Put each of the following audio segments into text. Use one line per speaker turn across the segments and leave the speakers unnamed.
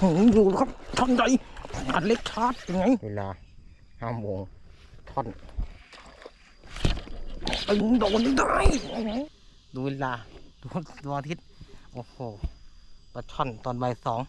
หืมอยู่ครับท่อนใหญ่อัดเล็กชาร์จยังไงเวลาห้าโมงท่อนตึงโดนได้ยังไงดูเวลาดูดวงอาทิตย์โอ้โหปลาช่อนตอนบ่ายสอง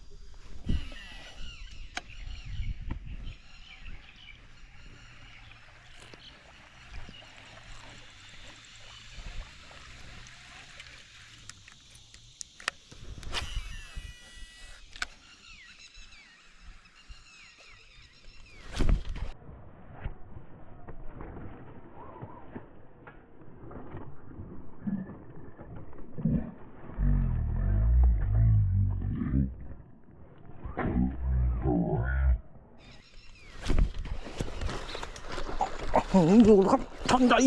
อยู่ครับท่อนใหญ่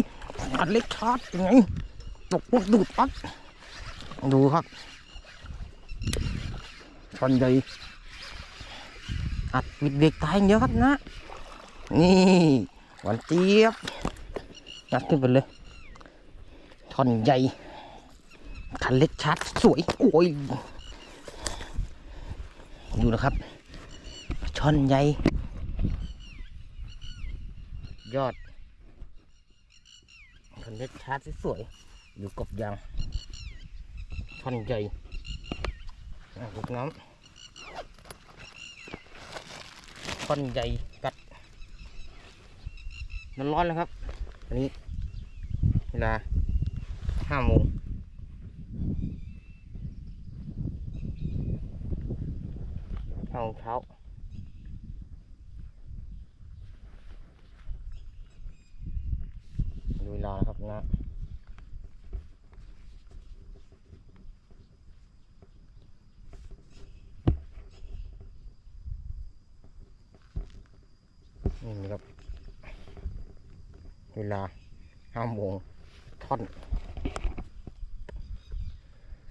อัดเล็กชาร์จยังไงตกปุ๊บดูดปั๊บดูครับท่อนใหญ่อัดมิดเด็กตายอย่างเยวครับนะ นี่หวานเจี๊ยบงัดขึ้นไปเลยท่อนใหญ่คันเล็กชาร์จสวยโอ้ยดูนะครับช่อนใหญ่ ยอด เล็กชาร์จสวยๆอยู่กบยางท่อนใหญ่อะลูกน้ำท่อนใหญ่กัดมันร้อนแล้วครับ อันนี้เวลาห้าโมงห้าโมงเช้า ดูเว ละนี่นะครับ เวลาห้าโมงท่อน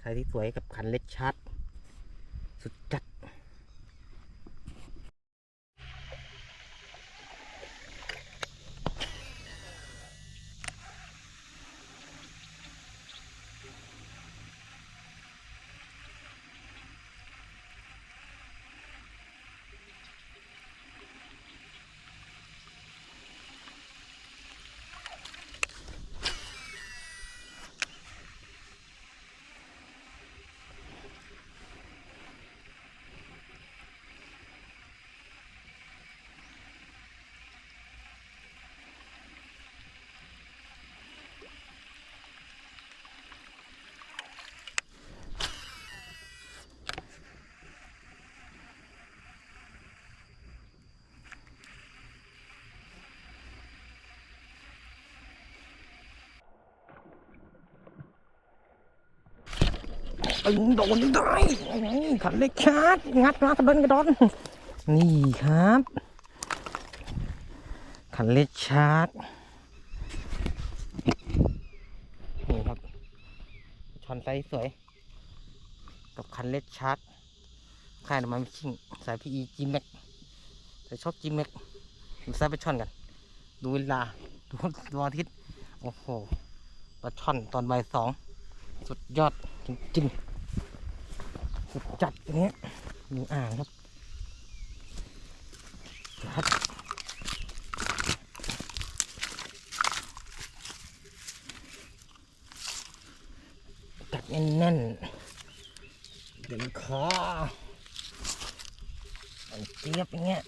ใส่ที่สวยกับคันเล็กชัด สุดจัด ตึงโดนได้ขันเล็กชาร์จงัดมากระดนกระโดนนี่ครับ ขันเล็กชาร์จนี่ครับช้อนไซส์สวย กับคันเล็กชาร์จค่ายน้ำมันชิ่งสายพีอีจีแม็กใส่ช็อคจีแม็กดูไซส์ปลาช่อนกัน ดูเวลา ดูดวงอาทิตย์ โอ้โหปลาช่อนตอนบ่ายสอง สุดยอดจริงๆ สุดจัดอย่างเงี้ยดูอ่างครับครับกัดแน่นๆเดี๋ยวมันคอมันเจี๊ยบอย่างเงี้ย